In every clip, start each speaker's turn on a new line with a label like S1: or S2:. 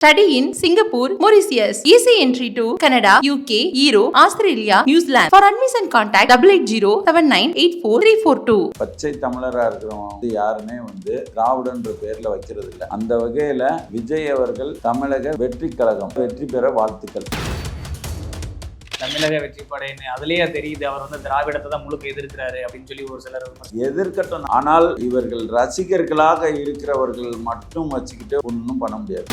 S1: Study in Singapore, Mauritius. Easy entry to Canada, UK, Europe, Australia, New Zealand. For admission contact 880 7984
S2: பச்சை தமிழரா இருக்கிறவங்க வந்து யாருமே வந்து திராவிடன்ற பேர்ல வைக்கிறது இல்லை அந்த வகையில விஜய் அவர்கள் தமிழக வெற்றி கழகம் வெற்றி பெற வாழ்த்துக்கள்
S3: தமிழக வெற்றி படைன்னு அதுலயே தெரியுது அவர் வந்து திராவிடத்தை தான் முழுக்க எதிர்க்கிறாரு அப்படின்னு சொல்லி ஒரு சிலர்
S2: எதிர்க்கட்டும் ஆனால் இவர்கள் ரசிகர்களாக இருக்கிறவர்கள் மட்டும் வச்சுக்கிட்டு ஒன்றும் பண்ண முடியாது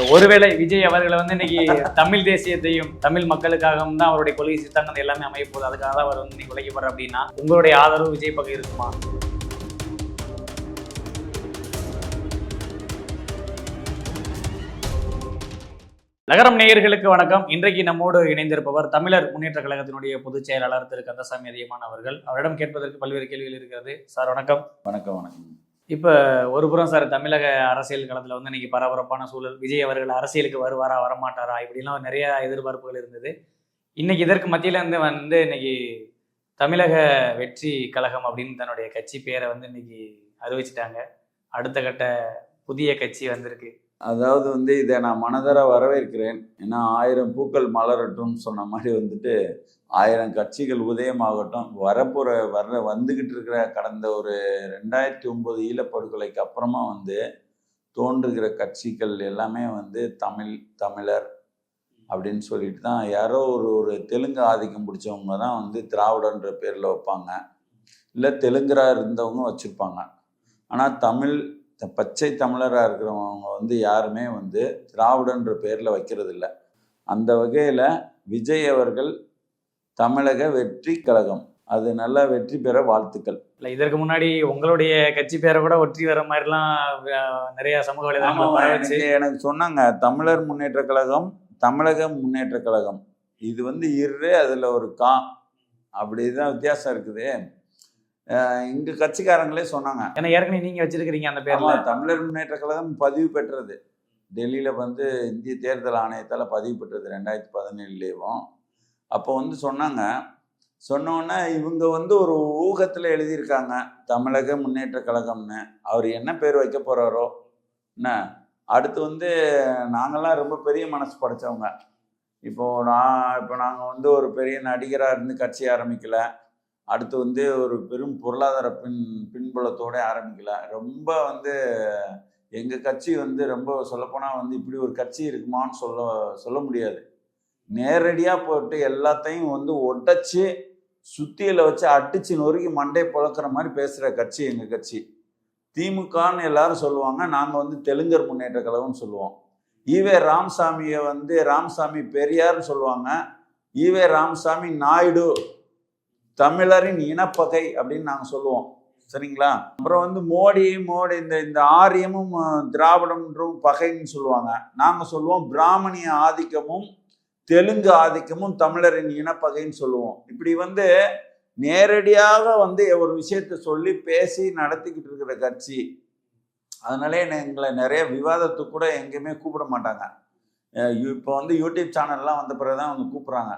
S3: ஒருவேளை விஜய் அவர்களை வந்து இன்னைக்கு தமிழ் தேசியத்தையும் தமிழ் மக்களுக்காகவும் தான் அவருடைய கொள்கை சித்தாந்தம் எல்லாமே அமைய போகுது. அதுக்காக தான் அவர் வந்து இன்னைக்கு உழைக்கப்படுற அப்படின்னா உங்களுடைய ஆதரவு விஜய் பக்கம் இருக்குமா? நகரம் நேயர்களுக்கு வணக்கம். இன்றைக்கு நம்மோடு இணைந்திருப்பவர் தமிழர் முன்னேற்ற கழகத்தினுடைய பொதுச் செயலாளர் திரு கந்தசாமி அதியமான் அவர்கள். அவரிடம் கேட்பதற்கு பல்வேறு கேள்விகள் இருக்கிறது. சார் வணக்கம்.
S2: வணக்கம் வணக்கம்.
S3: இப்போ ஒரு புறம் சார் தமிழக அரசியல் களத்தில் வந்து இன்னைக்கு பரபரப்பான சூழல். விஜய் அவர்கள் அரசியலுக்கு வருவாரா வரமாட்டாரா? இப்படிலாம் நிறைய எதிர்பார்ப்புகள் இருந்தது. இன்னைக்கு இதற்கு மத்தியில இருந்து வந்து இன்னைக்கு தமிழக வெற்றி கழகம் அப்படின்னு தன்னுடைய கட்சி பேரை வந்து இன்னைக்கு அறிவிச்சிட்டாங்க. அடுத்த கட்ட புதிய கட்சி வந்திருக்கு.
S2: அதாவது வந்து இதை நான் மனதர வரவேற்கிறேன். ஏன்னா ஆயிரம் பூக்கள் மலரட்டும்னு சொன்ன மாதிரி வந்துட்டு ஆயிரம் கட்சிகள் உதயமாகட்டும் வரப்போகிற வர்ற வந்துக்கிட்டு இருக்கிற கடந்த ஒரு ரெண்டாயிரத்தி ஒம்பது ஈழப்படுகொலைக்கு அப்புறமா வந்து தோன்றுகிற கட்சிகள் எல்லாமே வந்து தமிழ் தமிழர் அப்படின்னு சொல்லிட்டு தான் யாரோ ஒரு ஒரு தெலுங்கு ஆதிக்கம் பிடிச்சவங்க தான் வந்து திராவிடன்ற பேரில் வைப்பாங்க. இல்லை தெலுங்கராக இருந்தவங்க வச்சுருப்பாங்க. ஆனால் தமிழ் பச்சை தமிழராக இருக்கிறவங்க வந்து யாருமே வந்து திராவிடன்ற பேரில் வைக்கிறது இல்ல அந்த வகையில் விஜய் அவர்கள் தமிழக வெற்றி கழகம். அது நல்லா வெற்றி பெற வாழ்த்துக்கள்.
S3: இல்லை இதற்கு முன்னாடி உங்களுடைய கட்சி பேரை கூட ஒற்றி வர மாதிரிலாம் நிறைய சமூக வலைதளங்கள்
S2: எனக்கு சொன்னாங்க தமிழர் முன்னேற்ற கழகம் தமிழக முன்னேற்ற கழகம். இது வந்து இரு அதில் ஒரு கா அப்படிதான் வித்தியாசம் இருக்குது. இங்க கட்சிக்காரங்களே சொன்னாங்க.
S3: ஏன்னா ஏற்கனவே நீங்க வச்சிருக்கிறீங்க அந்த பேர்ல.
S2: தமிழர் முன்னேற்ற கழகம் பதிவு பெற்றது. டெல்லியில வந்து இந்திய தேர்தல் ஆணையத்தால பதிவு பெற்றது ரெண்டாயிரத்தி பதினேழுலேயும். அப்போ வந்து சொன்னாங்க. சொன்னோன்னே இவங்க வந்து ஒரு ஊகத்துல எழுதியிருக்காங்க தமிழக முன்னேற்ற கழகம்னு. அவர் என்ன பேர் வைக்க போறாரோ? என்ன? அடுத்து வந்து நாங்கெல்லாம் ரொம்ப பெரிய மனசு படைச்சவங்க. இப்போ நான் இப்போ நாங்கள் வந்து ஒரு பெரிய நடிகராக இருந்து கட்சி ஆரம்பிக்கல. அடுத்து வந்து ஒரு பெரும் பொருளாதார பின் பின்புலத்தோட ஆரம்பிக்கலாம் ரொம்ப வந்து எங்கள் கட்சி வந்து ரொம்ப சொல்லப்போனால் வந்து இப்படி ஒரு கட்சி இருக்குமான்னு சொல்ல சொல்ல முடியாது. நேரடியாக போட்டு எல்லாத்தையும் வந்து ஒட்டச்சு சுத்தியில் வச்சு அடிச்சு நொறுக்கி மண்டை புழக்கிற மாதிரி பேசுகிற கட்சி எங்கள் கட்சி. திமுகன்னு எல்லாரும் சொல்லுவாங்க நாங்கள் வந்து தெலுங்கர் முன்னேற்ற கழகம்னு சொல்லுவோம். ஈவே ராமசாமியை வந்து ராமசாமி பெரியார்னு சொல்லுவாங்க. ஈவே ராமசாமி நாயுடு தமிழரின் இனப்பகை அப்படின்னு நாங்கள் சொல்லுவோம். சரிங்களா? அப்புறம் வந்து மோடி மோடி இந்த இந்த ஆரியமும் திராவிடம்ன்றும் பகைன்னு சொல்லுவாங்க. நாங்கள் சொல்லுவோம் பிராமணிய ஆதிக்கமும் தெலுங்கு ஆதிக்கமும் தமிழரின் இனப்பகைன்னு சொல்லுவோம். இப்படி வந்து நேரடியாக வந்து ஒரு விஷயத்தை சொல்லி பேசி நடத்திக்கிட்டு இருக்கிற கட்சி. அதனாலே எங்களை நிறைய விவாதத்துக்கு கூட எங்கேயுமே கூப்பிட மாட்டாங்க. இப்போ வந்து யூடியூப் சேனல்லாம் வந்த பிறகு தான் வந்து கூப்பிட்றாங்க.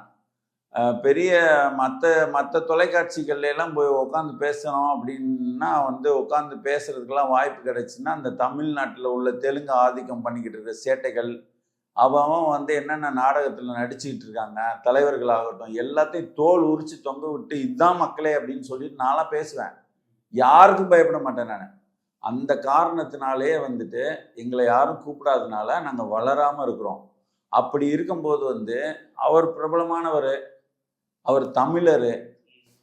S2: பெரிய மற்ற மற்ற தொலைக்காட்சிகள்லாம் போய் உட்காந்து பேசணும் அப்படின்னா வந்து உட்காந்து பேசுறதுக்கெல்லாம் வாய்ப்பு கிடைச்சுன்னா அந்த தமிழ்நாட்டில் உள்ள தெலுங்கு ஆதிக்கம் பண்ணிக்கிட்டு இருக்கிற சேட்டைகள் அவன் வந்து என்னென்ன நாடகத்தில் நடிச்சுக்கிட்டு இருக்காங்க தலைவர்கள் ஆகட்டும் எல்லாத்தையும் தோல் உரிச்சு தொங்க விட்டு இதுதான் மக்களே அப்படின்னு சொல்லிட்டு நான்லாம் பேசுவேன். யாருக்கும் பயப்பட மாட்டேன் நான். அந்த காரணத்தினாலே வந்துட்டு எங்களை யாரும் கூப்பிடாதனால நாங்கள் வளராமல் இருக்கிறோம். அப்படி இருக்கும்போது வந்து அவர் பிரபலமானவர் அவர் தமிழர்.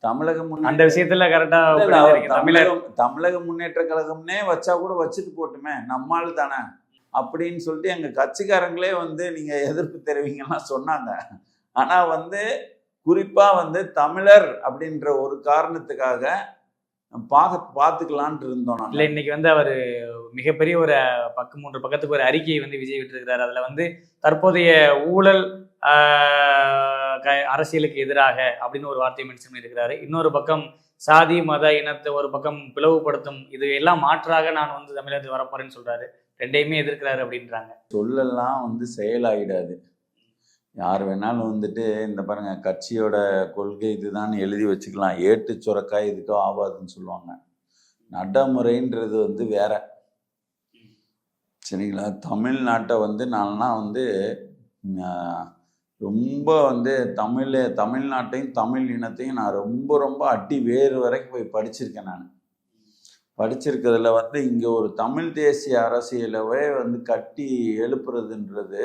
S2: தமிழக
S3: அந்த விஷயத்துல கரெக்டா
S2: தமிழகம் தமிழக முன்னேற்ற கழகம்னே வச்சா கூட வச்சுட்டு போட்டுமே. நம்மால் தானே. அப்படின்னு சொல்லிட்டு எங்க கட்சிக்காரங்களே வந்து நீங்க எதிர்ப்பு தெரிவிங்கன்னா சொன்னாங்க. ஆனா வந்து குறிப்பா வந்து தமிழர் அப்படின்ற ஒரு காரணத்துக்காக பார்க்க பார்த்துக்கலான்ட்டு இருந்தோம்.
S3: இல்ல இன்னைக்கு வந்து அவர் மிகப்பெரிய ஒரு பக்கு மூன்று பக்கத்துக்கு ஒரு அறிக்கையை வந்து விஜய் விட்டிருக்கிறார். அதுல வந்து தற்போதைய ஊழல் க- அரசியலுக்கு எதிராக அப்படின்னு ஒரு வார்த்தையை மென்ஷன் பண்ணியிருக்கிறாரு. இன்னொரு பக்கம் சாதி மத இனத்தை ஒரு பக்கம் பிளவுபடுத்தும் இது எல்லாம் மாற்றாக நான் வந்து தமிழகத்தில் வரப்போறேன்னு சொல்றாரு. ரெண்டையுமே எதிர்க்கிறாரு அப்படின்றாங்க.
S2: சொல்லெல்லாம் வந்து செயலாயிடாது. யார் வேணாலும் வந்துட்டு இந்த பாருங்க கட்சியோட கொள்கை இதுதான் எழுதி வச்சுக்கலாம். ஏட்டு சுரக்காய் இதுக்கோ ஆகாதுன்னு சொல்லுவாங்க. நடைமுறைன்றது வந்து வேற. சரிங்களா? தமிழ்நாட்டை வந்து நான்லாம் வந்து ரொம்ப வந்து தமிழ் தமிழ்நாட்டையும் தமிழ் இனத்தையும் நான் ரொம்ப ரொம்ப அடி வேறு வரைக்கும் போய் படிச்சிருக்கேன் நான். படிச்சிருக்கிறதுல வந்து இங்கே ஒரு தமிழ் தேசிய அரசியலவே வந்து கட்டி எழுப்புறதுன்றது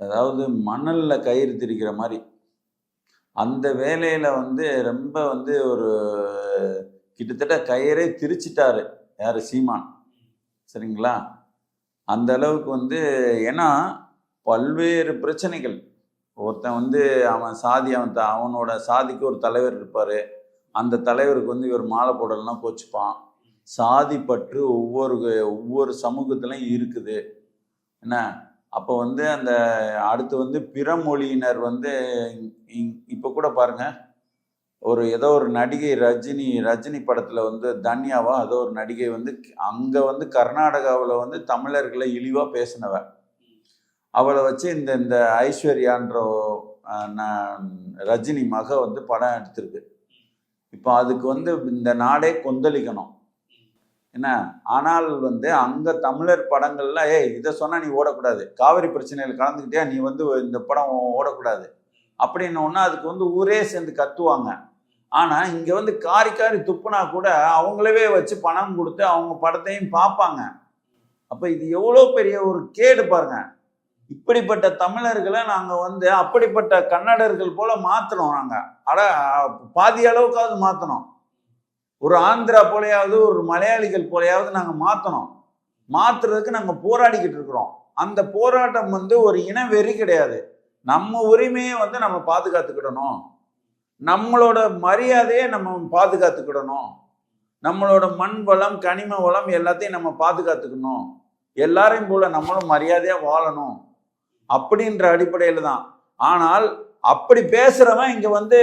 S2: அதாவது மணலில் கயிறு திரிக்கிற மாதிரி அந்த வேலையில் வந்து ரொம்ப வந்து ஒரு கிட்டத்தட்ட கயிறே திரிச்சிட்டாரு யார்? சீமான். சரிங்களா? அந்த அளவுக்கு வந்து ஏன்னா பல்வேறு பிரச்சனைகள். ஒருத்தன் வந்து அவன் சாதி அவன் த- அவனோட சாதிக்கு ஒரு தலைவர் இருப்பார். அந்த தலைவருக்கு வந்து இவர் மாலை போடலாம் கோச்சுப்பான். சாதி பற்று ஒவ்வொரு ஒவ்வொரு சமூகத்திலையும் இருக்குது. என்ன? அப்போ வந்து அந்த அடுத்து வந்து பிற மொழியினர் வந்து இப்போ கூட பாருங்க. ஒரு ஏதோ ஒரு நடிகை ரஜினி ரஜினி படத்தில் வந்து தன்யாவா ஏதோ ஒரு நடிகை வந்து அங்கே வந்து கர்நாடகாவில் வந்து தமிழர்களை இழிவாக பேசினவ அவளை வச்சு இந்த இந்த ஐஸ்வர்யான்ற ந- ரஜினி மக வந்து படம் எடுத்திருக்கு. இப்போ அதுக்கு வந்து இந்த நாடே கொந்தளிக்கணும். என்ன? ஆனால் வந்து அங்கே தமிழர் படங்கள்ல ஏய் இதை சொன்னா நீ ஓடக்கூடாது. காவிரி பிரச்சனையில் கலந்துக்கிட்டே நீ வந்து இந்த படம் ஓடக்கூடாது. அப்படின்னோன்னா அதுக்கு வந்து ஊரே சேர்ந்து கத்துவாங்க. ஆனால் இங்கே வந்து காரி காரி துப்புனா கூட அவங்களவே வச்சு பணம் கொடுத்து அவங்க படத்தையும் பார்ப்பாங்க. அப்போ இது எவ்வளோ பெரிய ஒரு கேடு பாருங்க. இப்படிப்பட்ட தமிழர்களை நாங்கள் வந்து அப்படிப்பட்ட கன்னடர்கள் போல மாற்றணும் நாங்கள் அட பாதி அளவுக்காவது மாற்றணும் ஒரு ஆந்திரா போலையாவது ஒரு மலையாளிகள் போலையாவது நாங்கள் மாற்றணும் மாற்றுறதுக்கு நாங்கள் போராடிக்கிட்டு இருக்கிறோம். அந்த போராட்டம் வந்து ஒரு இன வெறி கிடையாது. நம்ம உரிமையை வந்து நம்ம பாதுகாத்துக்கிடணும். நம்மளோட மரியாதையை நம்ம பாதுகாத்துக்கிடணும். நம்மளோட மண் வளம் கனிம வளம் எல்லாத்தையும் நம்ம பாதுகாத்துக்கணும். எல்லாரையும் போல நம்மளும் மரியாதையாக வாழணும். அப்படின்ற அடிப்படையில் தான். ஆனால் அப்படி பேசுகிறவன் இங்கே வந்து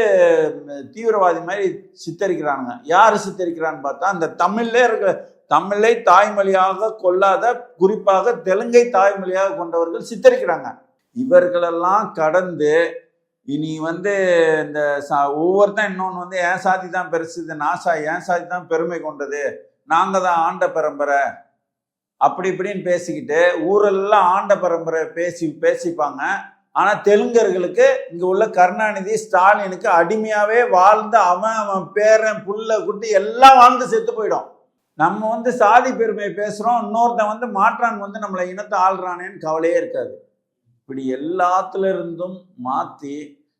S2: தீவிரவாதி மாதிரி சித்தரிக்கிறானுங்க. யார் சித்தரிக்கிறான்னு பார்த்தா அந்த தமிழ்ல இருக்க தமிழை தாய்மொழியாக கொள்ளாத குறிப்பாக தெலுங்கை தாய்மொழியாக கொண்டவர்கள் சித்தரிக்கிறாங்க. இவர்களெல்லாம் கடந்து இனி வந்து இந்த சா ஒவ்வொருத்தன் இன்னொன்று வந்து என் சாதி தான் பெருசு இது நான் என் சாதி தான் பெருமை கொண்டது. நாங்கள் தான் ஆண்ட பரம்பரை. அப்படி இப்படின்னு பேசிக்கிட்டு ஊரெல்லாம் ஆண்ட பரம்பரை பேசி பேசிப்பாங்க. ஆனால் தெலுங்கர்களுக்கு இங்கே உள்ள கருணாநிதி ஸ்டாலினுக்கு அடிமையாகவே வாழ்ந்து அவன் அவன் பேரன் புள்ள குட்டி எல்லாம் வாழ்ந்து செத்து போயிடும். நம்ம வந்து சாதி பெருமையை பேசுகிறோம் இன்னொருத்தன் வந்து மாற்றான் வந்து நம்மளை இனத்தை ஆள்றானேன்னு கவலையே இருக்காது. இப்படி எல்லாத்துல இருந்தும்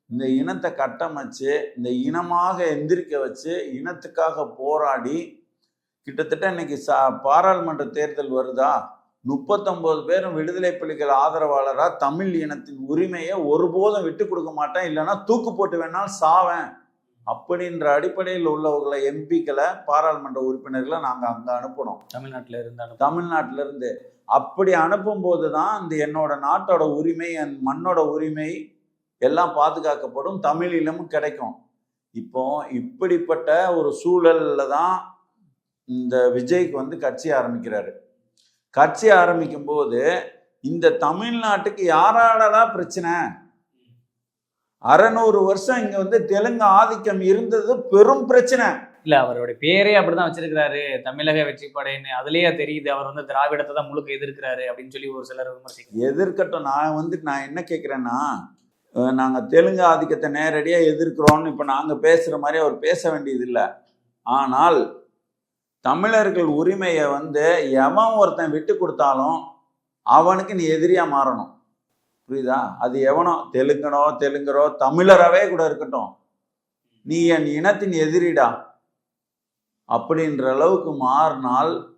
S2: இந்த இனத்தை கட்டமைச்சு இந்த இனமாக எந்திரிக்க வச்சு இனத்துக்காக போராடி கிட்டத்தட்ட இன்னைக்கு சா பாராளுமன்ற தேர்தல் வருதா? முப்பத்தொன்பது பேரும் விடுதலை புலிகள் ஆதரவாளரா? தமிழ் இனத்தின் உரிமையை ஒருபோதும் விட்டு கொடுக்க மாட்டேன். இல்லைன்னா தூக்கு போட்டு வேணாலும் சாவேன். அப்படின்ற அடிப்படையில் உள்ளவர்களை எம்பிக்களை பாராளுமன்ற உறுப்பினர்களை நாங்கள் அங்கே அனுப்பணும்.
S3: தமிழ்நாட்டில் இருந்தாலும்
S2: தமிழ்நாட்டில இருந்து. அப்படி அனுப்பும்போது தான் இந்த என்னோட நாட்டோட உரிமை என் மண்ணோட உரிமை எல்லாம் பாதுகாக்கப்படும். தமிழிலும் கிடைக்கும். இப்போ இப்படிப்பட்ட ஒரு சூழல்ல தான் இந்த விஜய்க்கு வந்து கட்சி ஆரம்பிக்கிறாரு. கட்சி ஆரம்பிக்கும் போது இந்த தமிழ்நாட்டுக்கு யாராலதான் பிரச்சனை? அறநூறு வருஷம் இங்க வந்து தெலுங்கு ஆதிக்கம் இருந்தது பெரும் பிரச்சனை.
S3: இல்ல அவருடைய பேரே அப்படிதான் வச்சிருக்கிறாரு. தமிழக வெற்றி படைன்னு அதுலயே தெரியுது அவர் வந்து திராவிடத்தை தான் முழுக்க எதிர்க்கிறாரு அப்படின்னு சொல்லி ஒரு சிலர் விமர்சிக்கிறாங்க.
S2: எதிர்க்கட்டும். நான் வந்து நான் என்ன கேட்குறேன்னா நாங்க தெலுங்கு ஆதிக்கத்தை நேரடியா எதிர்க்கிறோம்னு இப்ப நாங்க பேசுற மாதிரி அவர் பேச வேண்டியது இல்லை ஆனால் தமிழர்கள் உரிமையை வந்து எவன் ஒருத்தன் விட்டு கொடுத்தாலும் அவனுக்கு நீ எதிரியா மாறணும். புரியுதா? அது எவனோ? தெலுங்கனோ தெலுங்கரோ தமிழராகவே கூட இருக்கட்டும். நீ என் இனத்தின் எதிரிடா. அப்படின்ற அளவுக்கு மாறினால்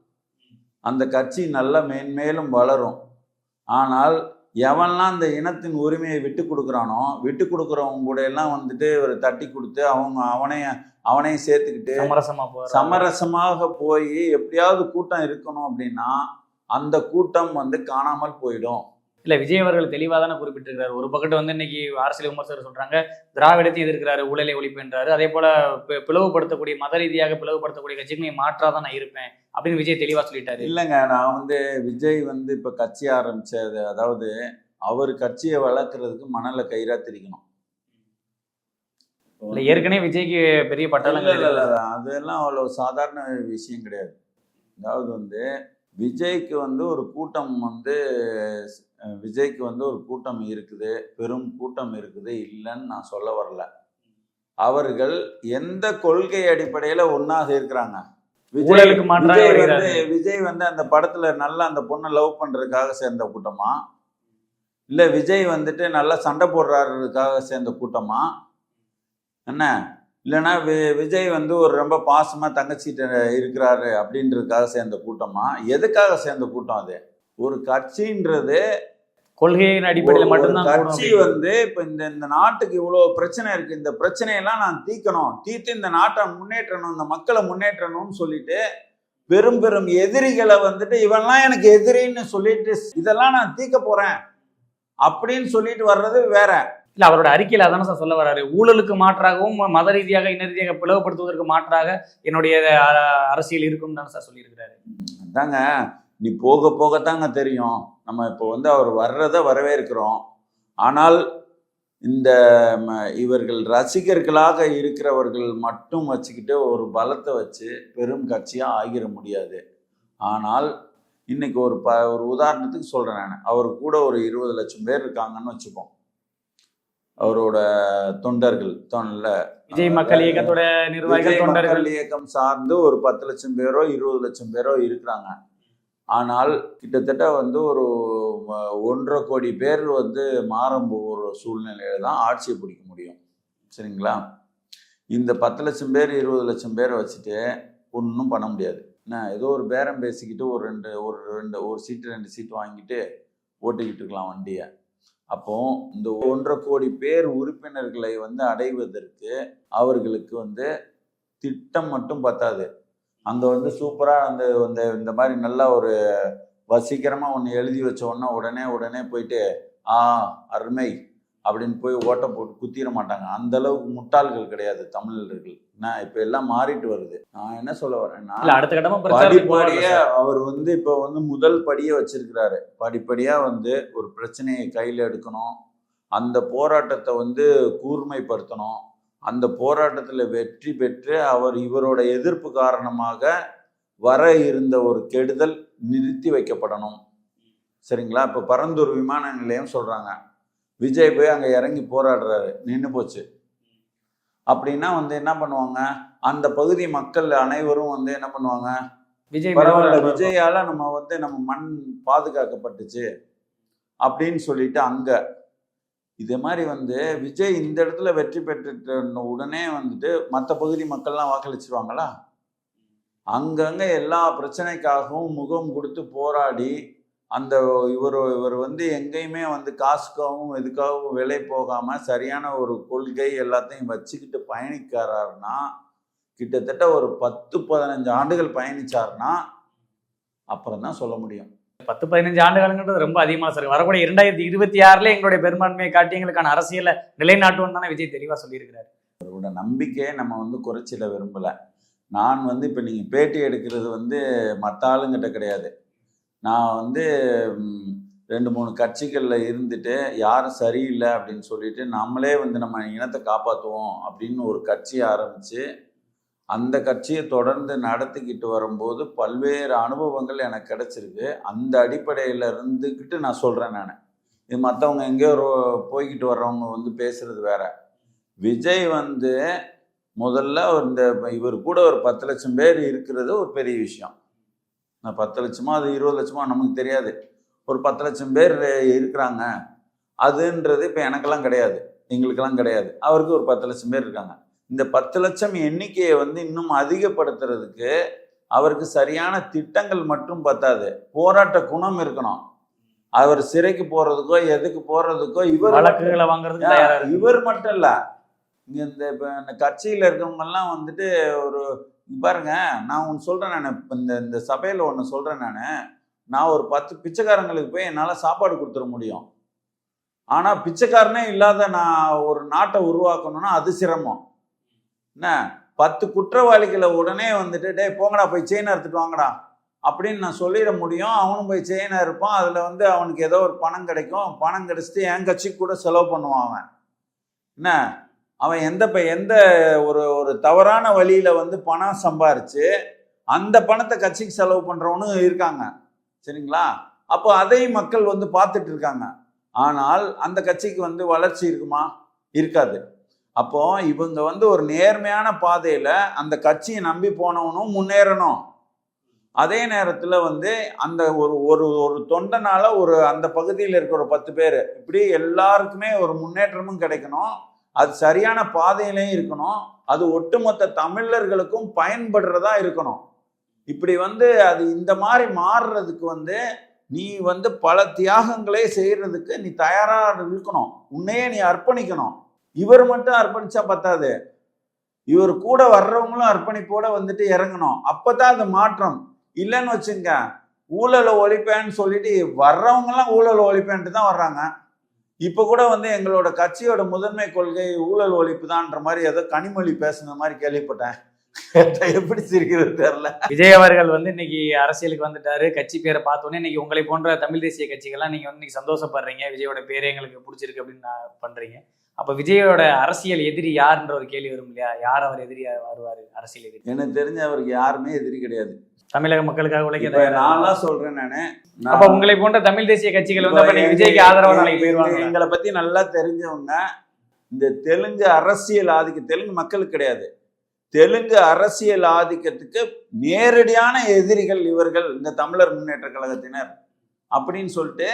S2: அந்த கட்சி நல்ல மேன்மேலும் வளரும். ஆனால் எவன்லாம் அந்த இனத்தின் உரிமையை விட்டு கொடுக்குறானோ விட்டு கொடுக்குறவங்க கூட எல்லாம் வந்துட்டு ஒரு தட்டி கொடுத்து அவங்க அவனையும் அவனையும் சேர்த்துக்கிட்டு சமரசமாக போய் எப்படியாவது கூட்டம் இருக்கணும் அப்படின்னா அந்த கூட்டம் வந்து காணாமல் போயிடும்.
S3: இல்ல விஜய் அவர்கள் தெளிவா தானே குறிப்பிட்டிருக்கிறாரு. ஒரு பக்கத்து வந்து இன்னைக்கு அரசியல் விமர்சகர் சொல்றாங்க திராவிடத்தையும் எதிர்க்கிறாரு ஊழலை ஒழிப்புன்றாரு. அதே போல பிளவுபடுத்தக்கூடிய மத ரீதியாக பிளவுபடுத்தக்கூடிய கட்சிக்கு நீ மாற்றாதான் நான் இருப்பேன் அப்படின்னு விஜய் தெளிவா சொல்லிட்டாரு.
S2: இல்லைங்க நான் வந்து விஜய் வந்து இப்போ கட்சி ஆரம்பிச்சது அதாவது அவர் கட்சியை வளர்க்குறதுக்கு மணலை கயிறா திரிக்கணும்
S3: இல்ல ஏற்கனவே விஜய்க்கு பெரிய பட்டாளங்கள்.
S2: அதெல்லாம் அவ்வளோ சாதாரண விஷயம் கிடையாது. அதாவது வந்து விஜய்க்கு வந்து ஒரு கூட்டம் வந்து விஜய்க்கு வந்து ஒரு கூட்டம் இருக்குது பெரும் கூட்டம் இருக்குது இல்லைன்னு நான் சொல்ல வரல. அவர்கள் எந்த கொள்கை அடிப்படையில ஒன்னாக இருக்கிறாங்க? விஜய். வந்து விஜய் வந்து அந்த படத்துல நல்லா அந்த பொண்ணை லவ் பண்றதுக்காக சேர்ந்த கூட்டமா? இல்ல விஜய் வந்துட்டு நல்லா சண்டை போடுறாருக்காக சேர்ந்த கூட்டமா? என்ன? இல்லைன்னா வி- விஜய் வந்து ஒரு ரொம்ப பாசமா தங்கச்சிட்ட இருக்கிறாரு அப்படின்றதுக்காக சேர்ந்த கூட்டமா? எதுக்காக சேர்ந்த கூட்டம் அது? ஒரு கட்சின்றது
S3: கொள்கையின் அடிப்படையில் மட்டும்தான்
S2: கட்சி. வந்து இப்ப இந்த இந்த நாட்டுக்கு இவ்வளவு பிரச்சனை இருக்கு. இந்த பிரச்சனையெல்லாம் நான் தீக்கணும் தீர்த்து இந்த நாட்டை முன்னேற்றணும் இந்த மக்களை முன்னேற்றணும்னு சொல்லிட்டு பெரும் பெரும் எதிரிகளை வந்துட்டு இவன்லாம் எனக்கு எதிரின்னு சொல்லிட்டு இதெல்லாம் நான் தீக்க போறேன். அப்படின்னு சொல்லிட்டு வர்றது வேற.
S3: இல்லை அவரோட அறிக்கையில் அதான சார் சொல்ல வர்றாரு ஊழலுக்கு மாற்றாகவும் மத ரீதியாக இன ரீதியாக பிளவுபடுத்துவதற்கு மாற்றாக என்னுடைய அரசியல் இருக்கும் தானே சார் சொல்லியிருக்கிறாரு.
S2: அதாங்க நீ போக போகத்தாங்க தெரியும். நம்ம இப்போ வந்து அவர் வர்றதை வரவேற்கிறோம். ஆனால் இந்த ம- இவர்கள் ரசிகர்களாக இருக்கிறவர்கள் மட்டும் வச்சுக்கிட்டு ஒரு பலத்தை வச்சு பெரும் கட்சியாக ஆகிட முடியாது. ஆனால் இன்னைக்கு ஒரு ப ஒரு உதாரணத்துக்கு சொல்கிறேன் நான். அவர் கூட ஒரு இருபது லட்சம் பேர் இருக்காங்கன்னு வச்சுப்போம். அவரோட தொண்டர்கள் தொண்டல
S3: விஜய் மக்கள் இயக்கத்தோட நிர்வாகிகள் தொண்டர்கள்.
S2: இயக்கம் சார்ந்து ஒரு பத்து லட்சம் பேரோ இருபது லட்சம் பேரோ இருக்கிறாங்க. ஆனால் கிட்டத்தட்ட வந்து ஒரு ஒன்றரை கோடி பேர் வந்து மாறும் ஒரு சூழ்நிலையில தான் ஆட்சியை பிடிக்க முடியும். சரிங்களா? இந்த பத்து லட்சம் பேர் இருபது லட்சம் பேரை வச்சுட்டு ஒன்றும் பண்ண முடியாது. என்ன ஏதோ ஒரு பேரம் பேசிக்கிட்டு ஒரு ரெண்டு ஒரு ரெண்டு ஒரு சீட்டு ரெண்டு சீட்டு வாங்கிட்டு ஓட்டிக்கிட்டு இருக்கலாம் வண்டியை. அப்போ இந்த ஒன்றரை கோடி பேர் உறுப்பினர்களை வந்து அடைவதற்கு அவர்களுக்கு வந்து திட்டம் மட்டும் பத்தாது. அங்கே வந்து சூப்பராக அந்த இந்த இந்த மாதிரி நல்லா ஒரு வசீகரமாக ஒன்று எழுதி வச்ச உடனே உடனே உடனே போயிட்டு ஆ அருமை. அப்படின்னு போய் ஓட்ட போட்டு குத்திர மாட்டாங்க. அந்த அளவுக்கு முட்டாள்கள் கிடையாது தமிழர்கள். நான் இப்போ எல்லாம் மாறிட்டு வருது. நான் என்ன சொல்ல வரேன்னா
S3: அடுத்த கட்டமா
S2: படிப்படியா. அவர் வந்து இப்போ வந்து முதல் படியை வச்சிருக்கிறாரு. படிப்படியா வந்து ஒரு பிரச்சனையை கையில எடுக்கணும். அந்த போராட்டத்தை வந்து கூர்மைப்படுத்தணும். அந்த போராட்டத்தில் வெற்றி பெற்று அவர் இவரோட எதிர்ப்பு காரணமாக வர இருந்த ஒரு கெடுதல் நிறுத்தி வைக்கப்படணும். சரிங்களா? இப்போ பரந்தூர் விமான நிலையம் சொல்றாங்க. விஜய் போய் அங்கே இறங்கி போராடுறாரு. நின்று போச்சு. அப்படின்னா வந்து என்ன பண்ணுவாங்க? அந்த பகுதி மக்கள் அனைவரும் வந்து என்ன பண்ணுவாங்க?
S3: விஜய்
S2: பரவாயில்ல விஜயால நம்ம வந்து நம்ம மண் பாதுகாக்கப்பட்டுச்சு. அப்படின்னு சொல்லிட்டு அங்க இதே மாதிரி வந்து விஜய் இந்த இடத்துல வெற்றி பெற்றுட்ட உடனே வந்துட்டு மற்ற பகுதி மக்கள்லாம் வாக்களிச்சிருவாங்களா? அங்கங்க எல்லா பிரச்சனைக்காகவும் முகம் கொடுத்து போராடி அந்த இவர் இவர் வந்து எங்கேயுமே வந்து காசுக்காகவும் எதுக்காகவும் விலை போகாம சரியான ஒரு கொள்கை எல்லாத்தையும் வச்சுக்கிட்டு பயணிக்கிறாருன்னா கிட்டத்தட்ட ஒரு பத்து பதினஞ்சு ஆண்டுகள் பயணிச்சாருன்னா அப்புறம் தான் சொல்ல முடியும்.
S3: பத்து பதினஞ்சு ஆண்டு காலங்கிறது ரொம்ப அதிகமா சார் வரக்கூடிய இரண்டாயிரத்தி இருபத்தி ஆறுல எங்களுடைய பெரும்பான்மையை காட்டி எங்களுக்கான அரசியலை நிலைநாட்டுவோம் தானே விஜய் தெளிவா சொல்லியிருக்கிறாரு.
S2: அவரோட நம்பிக்கையை நம்ம வந்து குறைச்சிட விரும்பல. நான் வந்து இப்போ நீங்கள் பேட்டி எடுக்கிறது வந்து மற்ற ஆளுங்கிட்ட கிடையாது. நான் வந்து ரெண்டு மூணு கட்சிகளில் இருந்துட்டு யாரும் சரியில்லை அப்படின்னு சொல்லிட்டு நம்மளே வந்து நம்ம இனத்தை காப்பாற்றுவோம் அப்படின்னு ஒரு கட்சி ஆரம்பித்து அந்த கட்சியை தொடர்ந்து நடத்திக்கிட்டு வரும்போது பல்வேறு அனுபவங்கள் எனக்கு கிடச்சிருக்கு. அந்த அடிப்படையில் இருந்துக்கிட்டு நான் சொல்கிறேன் நான். இது மற்றவங்க எங்கேயோ ஒரு- போய்கிட்டு வர்றவங்க வந்து பேசுறது வேற. விஜய் வந்து முதல்ல இந்த இவர் கூட ஒரு பத்து லட்சம் பேர் இருக்கிறது ஒரு பெரிய விஷயம். பத்து லட்சமா அது இருபது லட்சமா நமக்கு தெரியாது. ஒரு பத்து லட்சம் பேர் இருக்கிறாங்க. அதுன்றது இப்போ எனக்கெல்லாம் கிடையாது. எங்களுக்கெல்லாம் கிடையாது. அவருக்கு ஒரு பத்து லட்சம் பேர் இருக்காங்க. இந்த பத்து லட்சம் எண்ணிக்கையை வந்து இன்னும் அதிகப்படுத்துறதுக்கு அவருக்கு சரியான திட்டங்கள் மட்டும் பத்தாது. போராட்ட குணம் இருக்கணும். அவர் சிறைக்கு போறதுக்கோ எதுக்கு போறதுக்கோ இவர்
S3: வழக்குகளை வாங்குறதுக்கு இருக்கு.
S2: இவர் மட்டும் இல்ல. இங்க இந்த இப்போ இந்த கட்சியில் இருக்கவங்கெல்லாம் வந்துட்டு ஒரு பாருங்க நான் ஒன்று சொல்றேன் நான். இப்போ இந்த இந்த சபையில் ஒன்று சொல்றேன் நான். நான் ஒரு பத்து பிச்சைக்காரங்களுக்கு போய் என்னால் சாப்பாடு கொடுத்துட முடியும். ஆனால் பிச்சைக்காரனே இல்லாத நான் ஒரு நாட்டை உருவாக்கணும்னா அது சிரமம். என்ன? பத்து குற்றவாளிகளை உடனே வந்துட்டு டேய் போங்கடா போய் செயின் எடுத்துட்டு வாங்கடா. அப்படின்னு நான் சொல்லிட முடியும். அவனும் போய் செயினை இருப்பான் அதில் வந்து அவனுக்கு ஏதோ ஒரு பணம் கிடைக்கும். பணம் கிடைச்சிட்டு என் கட்சிக்கு கூட செலவு பண்ணுவான் அவன். என்ன? அவன் எந்த ப- எந்த ஒரு ஒரு தவறான வழியில் வந்து பணம் சம்பாரித்து அந்த பணத்தை கட்சிக்கு செலவு பண்ணுறவனும் இருக்காங்க. சரிங்களா? அப்போ அதையும் மக்கள் வந்து பார்த்துட்டு இருக்காங்க. ஆனால் அந்த கட்சிக்கு வந்து வளர்ச்சி இருக்குமா? இருக்காது. அப்போ இவங்க வந்து ஒரு நேர்மையான பாதையில் அந்த கட்சியை நம்பி போனவனும் முன்னேறணும். அதே நேரத்தில் வந்து அந்த ஒரு ஒரு ஒரு தொண்டனால் ஒரு அந்த பகுதியில் இருக்கிற ஒரு பத்து பேர் இப்படி எல்லாருக்குமே ஒரு முன்னேற்றமும் கிடைக்கணும். அது சரியான பாதையிலையும் இருக்கணும். அது ஒட்டுமொத்த தமிழர்களுக்கும் பயன்படுறதா இருக்கணும். இப்படி வந்து அது இந்த மாதிரி மாறுறதுக்கு வந்து நீ வந்து பல தியாகங்களே செய்யறதுக்கு நீ தயாரா இருக்கணும். உன்னையே நீ அர்ப்பணிக்கணும். இவர் மட்டும் அர்ப்பணிச்சா பத்தாது. இவர் கூட வர்றவங்களும் அர்ப்பணிப்போட வந்துட்டு இறங்கணும். அப்பதான் அது மாற்றம். இல்லைன்னு வச்சுங்க ஊழலை ஒழிப்பேன்னு சொல்லிட்டு வர்றவங்கலாம் ஊழல் ஒழிப்பேன்ட்டு தான் வர்றாங்க. இப்போ கூட வந்து எங்களோட கட்சியோட முதன்மை கொள்கை ஊழல் ஒழிப்பு தான்ற மாதிரி ஏதோ கனிமொழி பேசுன மாதிரி கேள்விப்பட்டேன். எப்படி சிரிக்கிறது தெரியல.
S3: விஜய் அவர்கள் வந்து இன்னைக்கு அரசியலுக்கு வந்துட்டாரு. கட்சி பேரை பார்த்தோன்னே இன்னைக்கு உங்களை போன்ற தமிழ் தேசிய கட்சிகள்லாம் நீங்க வந்து இன்னைக்கு சந்தோஷப்படுறீங்க. விஜயோட பேரே எங்களுக்கு பிடிச்சிருக்கு அப்படின்னு நான் பண்றீங்க. அப்ப விஜயோட அரசியல் எதிரி யாருன்ற ஒரு கேள்வி வரும் இல்லையா? யார் அவர் எதிரியா வருவாரு? அரசியல் எதிரி.
S2: எனக்கு தெரிஞ்ச அவருக்கு யாருமே எதிரி கிடையாது.
S3: தமிழக மக்களுக்காக உழைக்க
S2: நான்லாம் சொல்றேன் நானு.
S3: அப்ப உங்களை போன்ற தமிழ் தேசிய கட்சிகள் வந்து அப்ப நீங்க விஜய்க்கு ஆதரவா நாளைக்கு
S2: எங்க-
S3: போயிருவாங்க
S2: எங்களை பத்தி நல்லா தெரிஞ்சவங்க இந்த தெலுங்கு அரசியல் ஆதிக்க தெலுங்கு மக்களுக்கு கிடையாது. தெலுங்கு அரசியல் ஆதிக்கத்துக்கு நேரடியான எதிரிகள் இவர்கள் இந்த தமிழர் முன்னேற்ற கழகத்தினர் அப்படின்னு சொல்லிட்டு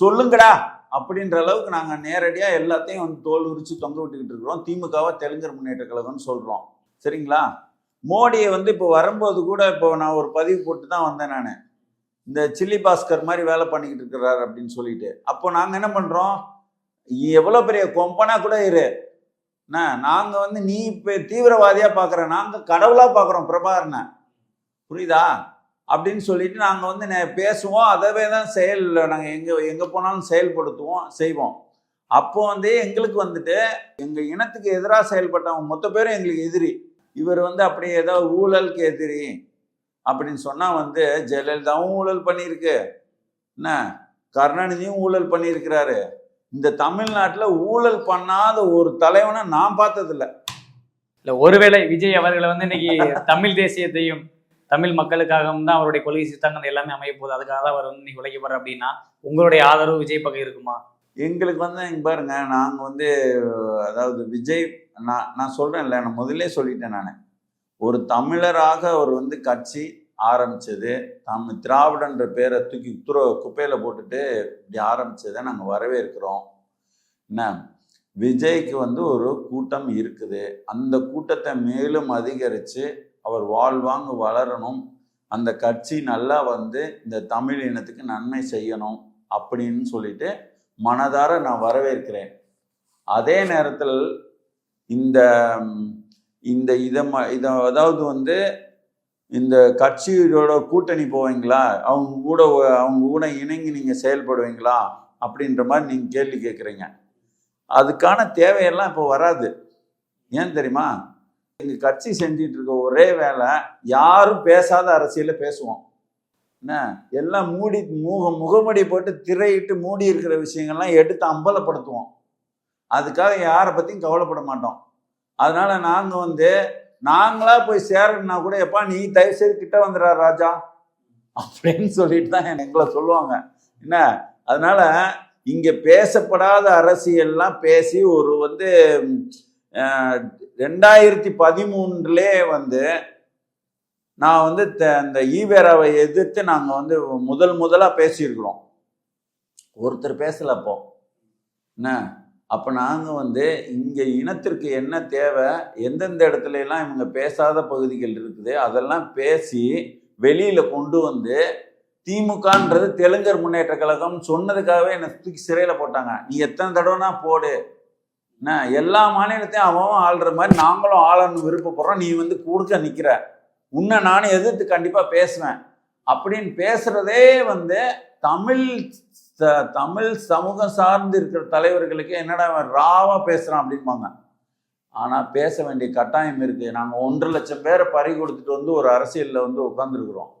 S2: சொல்லுங்கடா அப்படின்ற அளவுக்கு நாங்க நேரடியா எல்லாத்தையும் வந்து தோல் உரிச்சு தொங்க விட்டுக்கிட்டு இருக்கிறோம். திமுகவை தெலுங்கர் முன்னேற்ற கழகம்னு சொல்றோம். சரிங்களா? மோடியை வந்து இப்போ வரும்போது கூட இப்போ நான் ஒரு பதிவு போட்டு தான் வந்தேன் நான். இந்த சில்லி பாஸ்கர் மாதிரி வேலை பண்ணிக்கிட்டு இருக்கிறாரு அப்படின்னு சொல்லிட்டு. அப்போ நாங்கள் என்ன பண்ணுறோம் எவ்வளோ பெரிய கொம்பனா கூட இரு. என்ன? நாங்கள் வந்து நீ இப்போ தீவிரவாதியாக பார்க்குற நாங்கள் கடவுளாக பார்க்குறோம் பிரபாகரனை. புரியுதா? அப்படின்னு சொல்லிட்டு நாங்கள் வந்து பேசுவோம். அதவே தான் செயல் நாங்கள் எங்கே எங்கே போனாலும் செயல்படுத்துவோம் செய்வோம். அப்போ வந்து எங்களுக்கு வந்துட்டு எங்கள் இனத்துக்கு எதிராக செயல்பட்டவங்க மொத்த பேரும் எங்களுக்கு எதிரி. இவர் வந்து அப்படியே ஏதோ ஊழலுக்கு கேத்திரி அப்படின்னு சொன்னால் வந்து ஜெயலலிதாவும் ஊழல் பண்ணியிருக்கு. என்ன? கருணாநிதியும் ஊழல் பண்ணியிருக்கிறாரு. இந்த தமிழ்நாட்டில் ஊழல் பண்ணாத ஒரு தலைவனை நான் பார்த்ததில்ல.
S3: இல்லை ஒருவேளை விஜய் அவர்களை வந்து இன்னைக்கு தமிழ் தேசியத்தையும் தமிழ் மக்களுக்காகவும் தான் அவருடைய கொள்கை சித்தாந்தம் எல்லாமே அமைய போகுது. அதுக்காக தான் அவர் வந்து இன்னைக்கு உழைக்கப்படுற அப்படின்னா உங்களுடைய ஆதரவு விஜய் பக்கம் இருக்குமா?
S2: எங்களுக்கு வந்து இங்கே பாருங்க நாங்கள் வந்து அதாவது விஜய் நான் நான் சொல்கிறேன்ல நான் முதல்ல சொல்லிட்டேன் நான். ஒரு தமிழராக அவர் வந்து கட்சி ஆரம்பித்தது தம் திராவிடன்ற பேரை தூக்கி துற குப்பையில் போட்டுட்டு இப்படி ஆரம்பித்ததை நாங்கள் வரவேற்கிறோம். என்ன? விஜய்க்கு வந்து ஒரு கூட்டம் இருக்குது. அந்த கூட்டத்தை மேலும் அதிகரித்து அவர் வாழ்வாங்க வளரணும். அந்த கட்சி நல்லா வந்து இந்த தமிழ் இனத்துக்கு நன்மை செய்யணும் அப்படின்னு சொல்லிட்டு மனதார நான் வரவேற்கிறேன். அதே நேரத்தில் இந்த இந்த இதை ம இதை அதாவது வந்து இந்த கட்சியோட கூட்டணி போவீங்களா? அவங்க கூட அவங்க கூட இணங்கி நீங்கள் செயல்படுவீங்களா? அப்படின்ற மாதிரி நீங்கள் கேள்வி கேட்குறீங்க. அதுக்கான தேவையெல்லாம் இப்போ வராது. ஏன் தெரியுமா? எங்கள் கட்சி செஞ்சிட்டு இருக்க ஒரே வேலை யாரும் பேசாத அரசியலை பேசுவோம். என்ன? எல்லாம் மூடி முக முகமடி போட்டு திரையிட்டு மூடி இருக்கிற விஷயங்கள்லாம் எடுத்து அம்பலப்படுத்துவோம். அதுக்காக யாரை பற்றியும் கவலைப்பட மாட்டோம். அதனால நாங்கள் வந்து நாங்களா போய் சேரணும்னா கூட எப்பா நீ தயவு செய்து கிட்ட வந்துடுறா ராஜா. அப்படின்னு சொல்லிட்டு தான் எங்களை சொல்லுவாங்க. என்ன? அதனால இங்க பேசப்படாத அரசியல்லாம் பேசி ஒரு வந்து ரெண்டாயிரத்தி பதிமூன்றுலே வந்து நான் வந்து த- இந்த ஈவேராவை எதிர்த்து நாங்கள் வந்து முதல் முதலாக பேசியிருக்கிறோம். ஒருத்தர் பேசல அப்போ என்ன? அப்போ நாங்கள் வந்து இங்கே இனத்திற்கு என்ன தேவை எந்தெந்த இடத்துல எல்லாம் இவங்க பேசாத பகுதிகள் இருக்குது அதெல்லாம் பேசி வெளியில் கொண்டு வந்து திமுகன்றது தெலுங்கர் முன்னேற்ற கழகம் சொன்னதுக்காகவே என்னை தூக்கி சிறையில் போட்டாங்க. நீ எத்தனை தடவைனா போடு. என்ன? எல்லா மாநிலத்தையும் அவன் ஆள்ற மாதிரி நாங்களும் ஆளணும்னு விருப்பப்படுறோம். நீ வந்து கொடுக்க நிற்கிற உன்னை நானும் எதிர்த்து கண்டிப்பாக பேசுவேன். அப்படின்னு பேசுறதே வந்து தமிழ் தமிழ் சமூகம் சார்ந்து இருக்கிற தலைவர்களுக்கு என்னடா இவன் ராவா பேசுறான் அப்படிம்பாங்க. ஆனால் பேச வேண்டிய கட்டாயம் இருக்கு. நாங்கள் ஒன்றரை லட்சம் பேரை பறி கொடுத்துட்டு வந்து ஒரு அரசியலில் வந்து உட்காந்துருக்குறோம்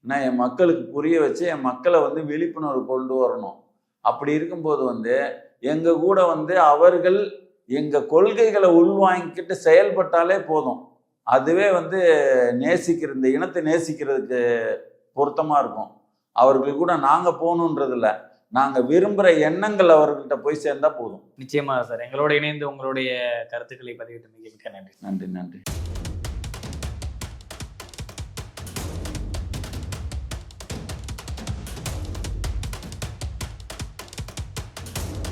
S2: நான் என் மக்களுக்கு புரிய வச்சு என் மக்களை வந்து விழிப்புணர்வு கொண்டு வரணும். அப்படி இருக்கும்போது வந்து எங்கள் கூட வந்து அவர்கள் எங்கள் கொள்கைகளை உள்வாங்கிக்கிட்டு செயல்பட்டாலே போதும். அதுவே வந்து நேசிக்கிற இந்த இனத்தை நேசிக்கிறதுக்கு பொருத்தமா இருக்கும். அவர்களுக்கு கூட நாங்கள் போகணுன்றதில்ல. நாங்கள் விரும்புகிற எண்ணங்கள் அவர்கள்ட்ட போய் சேர்ந்தா போதும்.
S3: நிச்சயமா சார். எங்களோட இணைந்து உங்களுடைய கருத்துக்களை பதிவிட்டு மிக மிக்க நன்றி.
S2: நன்றி நன்றி.